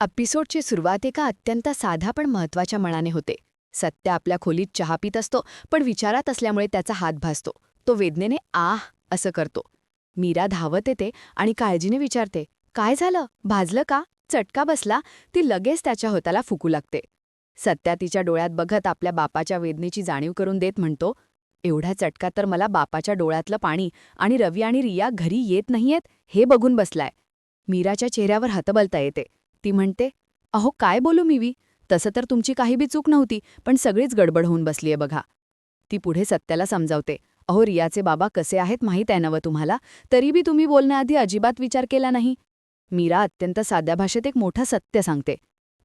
एपिसोडची सुरुवात एका अत्यंत साधा पण महत्त्वाच्या मनाने होते. सत्य आपल्या खोलीत चहा पित असतो पण विचारात असल्यामुळे त्याचा हात भासतो. तो वेदनेने आह असं करतो. मीरा धावत येते आणि काळजीने विचारते काय झालं? भाजलं का? चटका बसला? ती लगेच त्याच्या होताला फुकू लागते. सत्या तिच्या डोळ्यात बघत आपल्या बापाच्या वेदनेची जाणीव करून देत म्हणतो एवढा चटका तर मला बापाच्या डोळ्यातलं पाणी आणि रवी आणि रिया घरी येत नाहीयेत? हे बघून बसलाय. मीराच्या चेहऱ्यावर हतबलता येते. ती म्हणते अहो काय बोलू मीवी तसं तर तुमची काही बी चूक नव्हती पण सगळीच गडबड होऊन बसलीये बघा. ती पुढे सत्याला समजावते अहो रियाचे बाबा कसे आहेत माहीत आहे नवं तुम्हाला? तरी बी तुम्ही बोलण्याआधी अजिबात विचार केला नाही. मीरा अत्यंत साध्या भाषेत एक मोठं सत्य सांगते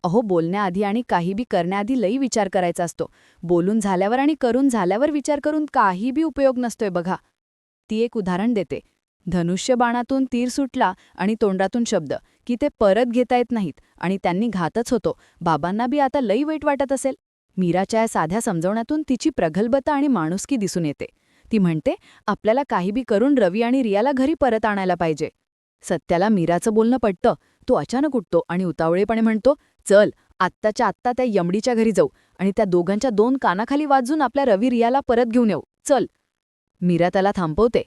अहो बोलण्याआधी आणि काही बी करण्याआधी लई विचार करायचा असतो. बोलून झाल्यावर आणि करून झाल्यावर विचार करून काही बी उपयोग नसतोय बघा. ती एक उदाहरण देते धनुष्यबाणातून तीर सुटला आणि तोंडातून शब्द. की ते परत घेता येत नाहीत आणि त्यांनी घातच होतो. बाबांना बी आता लई वाईट वाटत असेल. मीराच्या या साध्या समजवण्यातून तिची प्रगल्भता आणि माणुसकी दिसून येते. ती म्हणते आपल्याला काही बी करून रवी आणि रियाला घरी परत आणायला पाहिजे. सत्याला मीराचं बोलणं पटतं. तो अचानक उठतो आणि उतावळेपणे म्हणतो चल आत्ताच्या आत्ता त्या यमडीच्या घरी जाऊ आणि त्या दोघांच्या दोन कानाखाली वाजून आपल्या रवी रियाला परत घेऊन येऊ. चल. मीरा त्याला थांबवते.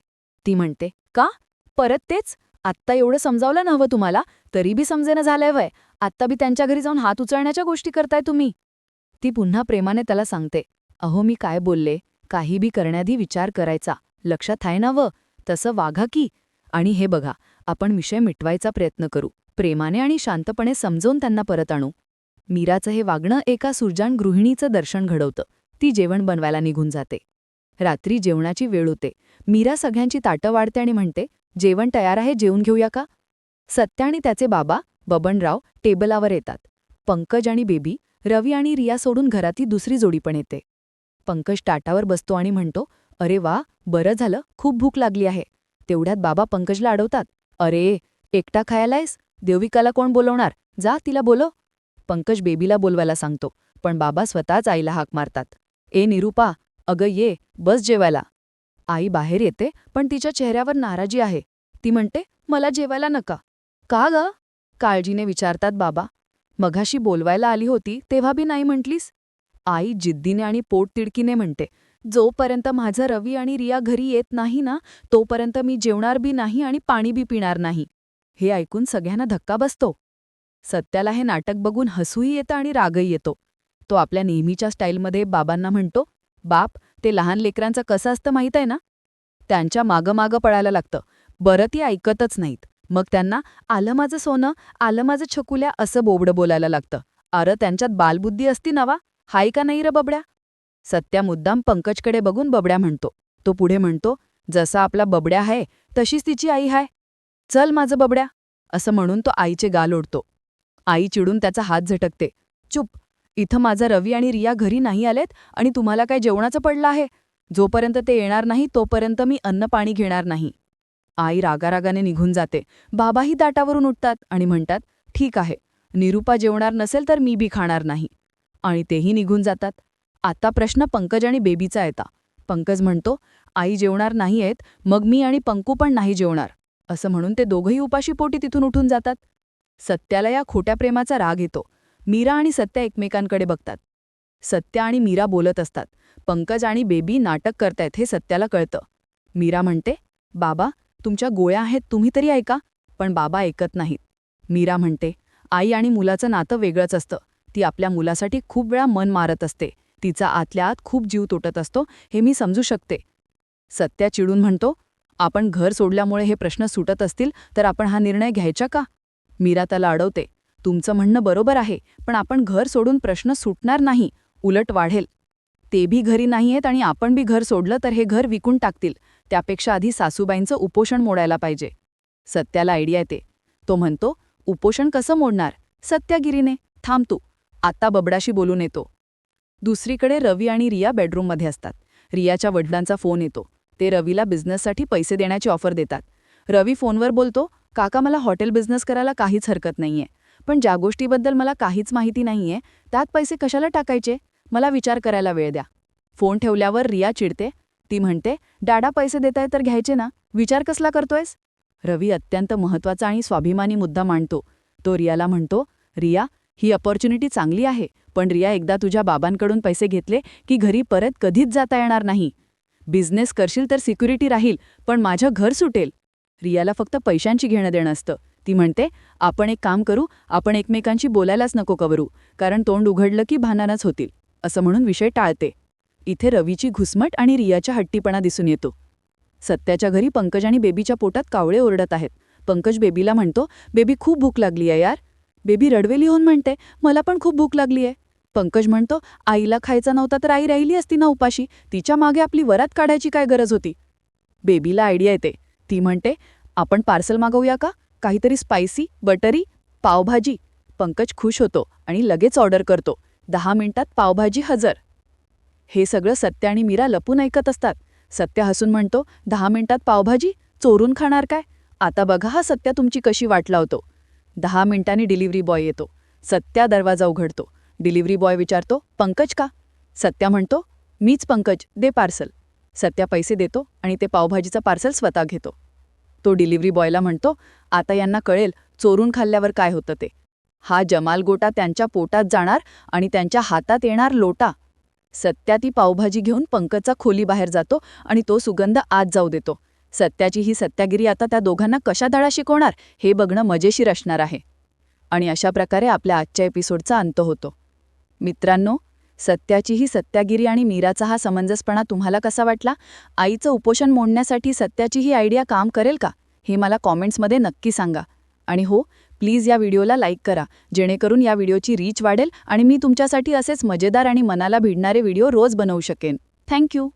ती म्हणते का? परत तेच? आत्ता एवढं समजावलं नव्हं तुम्हाला? तरी बी समजेनं झालंय वय. आत्ता बी त्यांच्या घरी जाऊन हात उचलण्याच्या गोष्टी करताय तुम्ही. ती पुन्हा प्रेमाने त्याला सांगते. अहो मी काय बोलले? काही बी करण्याआधी विचार करायचा. लक्षात आहे ना व? तसं वाघा की. आणि हे बघा आपण विषय मिटवायचा प्रयत्न करू. प्रेमाने आणि शांतपणे समजवून त्यांना परत आणू. मीराचं हे वागणं एका सुरजान गृहिणीचं दर्शन घडवतं. ती जेवण बनवायला निघून जाते. रात्री जेवणाची वेळ होते. मीरा सगळ्यांची ताटं वाढते आणि म्हणते जेवण तयार आहे जेवून घेऊया का? सत्या आणि त्याचे बाबा बबनराव टेबलावर येतात. पंकज आणि बेबी रवी आणि रिया सोडून घरातली दुसरी जोडी पण येते. पंकज टाटावर बसतो आणि म्हणतो अरे वा बरं झालं खूप भूक लागली आहे. तेवढ्यात बाबा पंकजला अडवतात अरे एकटा खायलायस? देविकाला कोण बोलवणार? जा तिला बोलो पंकज बेबीला बोलवायला सांगतो पण बाबा स्वतःच आईला हाक मारतात. ए निरुपा अगं ये बस जेवायला. आई बाहेर येते पण तिच्या चेहऱ्यावर नाराजी आहे. ती म्हणते मला जेवायला नका. का ग? काळजीने विचारतात बाबा. मघाशी बोलवायला आली होती तेव्हा बी नाही म्हटलीस? आई जिद्दीने आणि पोटतिडकीने म्हणते जोपर्यंत माझं रवी आणि रिया घरी येत नाही ना तोपर्यंत मी जेवणार बी नाही आणि पाणी बी पिणार नाही. हे ऐकून सगळ्यांना धक्का बसतो. सत्याला हे नाटक बघून हसूही येतं आणि रागही येतो. तो आपल्या नेहमीच्या स्टाईलमध्ये बाबांना म्हणतो बाप ते लहान लेकरांचं कसं असतं माहीत आहे ना? त्यांच्या मागं मागं पळायला लागतं. बरं ती ऐकतच नाहीत. मग त्यांना आलं माझं सोनं? आलं माझं छकुल्या? असं बोबडं बोलायला लागतं. अरं त्यांच्यात बालबुद्धी असती नवा? हाय का नाही र बबड्या? सत्या मुद्दाम पंकजकडे बघून बबड्या म्हणतो. तो पुढे म्हणतो जसा आपला बबड्या आहे तशीच तिची आई हाय. चल माझं बबड्या. असं म्हणून तो आईचे गाल ओढतो. आई चिडून त्याचा हात झटकते. चुप. इथं माझा रवी आणि रिया घरी नाही आलेत आणि तुम्हाला काय जेवणाचं पडलं आहे? जोपर्यंत ते येणार नाही तोपर्यंत मी अन्न पाणी घेणार नाही. आई रागारागाने निघून जाते. बाबाही दाटावरून उठतात आणि म्हणतात ठीक आहे. निरुपा जेवणार नसेल तर मी बी खाणार नाही. आणि तेही निघून जातात. आता प्रश्न पंकज आणि बेबीचा येता. पंकज म्हणतो आई जेवणार नाहीयेत मग मी आणि पंकू पण नाही जेवणार. असं म्हणून ते दोघंही उपाशी पोटी तिथून उठून जातात. सत्याला या खोट्या प्रेमाचा राग येतो. मीरा आणि सत्या एकमेकांकडे बघतात. सत्या आणि मीरा बोलत असतात. पंकज आणि बेबी नाटक करतायत हे सत्याला कळतं. मीरा म्हणते बाबा तुमच्या गोळ्या आहेत तुम्ही तरी ऐका. पण बाबा ऐकत नाहीत. मीरा म्हणते आई आणि मुलाचं नातं वेगळंच असतं. ती आपल्या मुलासाठी खूप वेळा मन मारत असते. तिचा आतल्या आत खूप जीव तुटत असतो हे मी समजू शकते. सत्या चिडून म्हणतो आपण घर सोडल्यामुळे हे प्रश्न सुटत असतील तर आपण हा निर्णय घ्यायचा का? मीरा त्याला अडवते तुमचं म्हणणं बरोबर आहे पण आपण घर सोडून प्रश्न सुटणार नाही उलट वाढेल. ते भी घरी नाहीयेत आणि आपण बी घर सोडलं तर हे घर विकून टाकतील त्यापेक्षा आधी सासूबाईंचं उपोषण मोडायला पाहिजे. सत्याला आयडिया येते. तो म्हणतो उपोषण कसं मोडणार? सत्यागिरीने. थांब तू. आत्ता बबडाशी बोलून येतो. दुसरीकडे रवी आणि रिया बेडरूममध्ये असतात. रियाच्या वडिलांचा फोन येतो. ते रवीला बिझनेससाठी पैसे देण्याची ऑफर देतात. रवी फोनवर बोलतो काका मला हॉटेल बिझनेस करायला काहीच हरकत नाहीये. पण ज्या गोष्टीबद्दल मला काहीच माहिती नाहीये त्यात पैसे कशाला टाकायचे? मला विचार करायला वेळ द्या. फोन ठेवल्यावर रिया चिडते. ती म्हणते डाडा पैसे देताय तर घ्यायचे ना? विचार कसला करतोयस? रवी अत्यंत महत्त्वाचा आणि स्वाभिमानी मुद्दा मांडतो. तो रियाला म्हणतो रिया ही अपॉर्च्युनिटी चांगली आहे पण रिया एकदा तुझ्या बाबांकडून पैसे घेतले की घरी परत कधीच जाता येणार नाही. बिझनेस करशील तर सिक्युरिटी राहील पण माझं घर सुटेल. रियाला फक्त पैशांची घेणं देणं असतं. ती म्हणते आपण एक काम करू आपण एकमेकांशी बोलायलाच नको कवरू कारण तोंड उघडलं की भानानच होतील. असं म्हणून विषय टाळते. इथे रवीची घुसमट आणि रियाच्या हट्टीपणा दिसून येतो. सत्याच्या घरी पंकज आणि बेबीच्या पोटात कावळे ओरडत आहेत. पंकज बेबीला म्हणतो बेबी खूप भूक लागली आहे यार. बेबी रडवेली होऊन म्हणते मला पण खूप भूक लागली आहे. पंकज म्हणतो आईला खायचा नव्हता तर आई राहिली असती ना उपाशी. तिच्यामागे आपली वरात काढायची काय गरज होती? बेबीला आयडिया येते. ती म्हणते आपण पार्सल मागवूया का? काहीतरी स्पायसी बटरी पावभाजी. पंकज खुश होतो आणि लगेच ऑर्डर करतो. दहा मिनिटात पावभाजी हजर. हे सगळं सत्य आणि मीरा लपून ऐकत असतात. सत्य हसून म्हणतो दहा मिनिटात पावभाजी? चोरून खाणार काय? आता बघा हा सत्या तुमची कशी वाट लावतो. दहा मिनिटांनी डिलिव्हरी बॉय येतो. सत्या दरवाजा उघडतो. डिलिव्हरी बॉय विचारतो पंकज का? सत्या म्हणतो मीच पंकज दे पार्सल. सत्या पैसे देतो आणि ते पावभाजीचं पार्सल स्वतः घेतो. तो डिलिव्हरी बॉयला म्हणतो आता यांना कळेल चोरून खाल्ल्यावर काय होतं ते. हा जमाल गोटा त्यांच्या पोटात जाणार आणि त्यांच्या हातात येणार लोटा. सत्या ती पावभाजी घेऊन पंकजचा खोली बाहेर जातो आणि तो सुगंध आत जाऊ देतो. सत्याची ही सत्यागिरी आता त्या दोघांना कशा धडा शिकवणार हे बघणं मजेशीर असणार आहे. आणि अशा प्रकारे आपल्या आजच्या एपिसोडचा अंत होतो. मित्रांनो सत्याची ही सत्यागिरी आणि मीराचा हा समंजसपणा तुम्हाला कसा वाटला? आईचं उपोषण मोडण्यासाठी सत्याची ही आयडिया काम करेल का? हे मला कॉमेंट्समध्ये नक्की सांगा. आणि हो प्लीज या व्हिडिओला लाईक करा जेणेकरून या व्हिडिओची रीच वाढेल आणि मी तुमच्यासाठी असेच मजेदार आणि मनाला भिडणारे व्हिडिओ रोज बनवू शकेन. थँक्यू.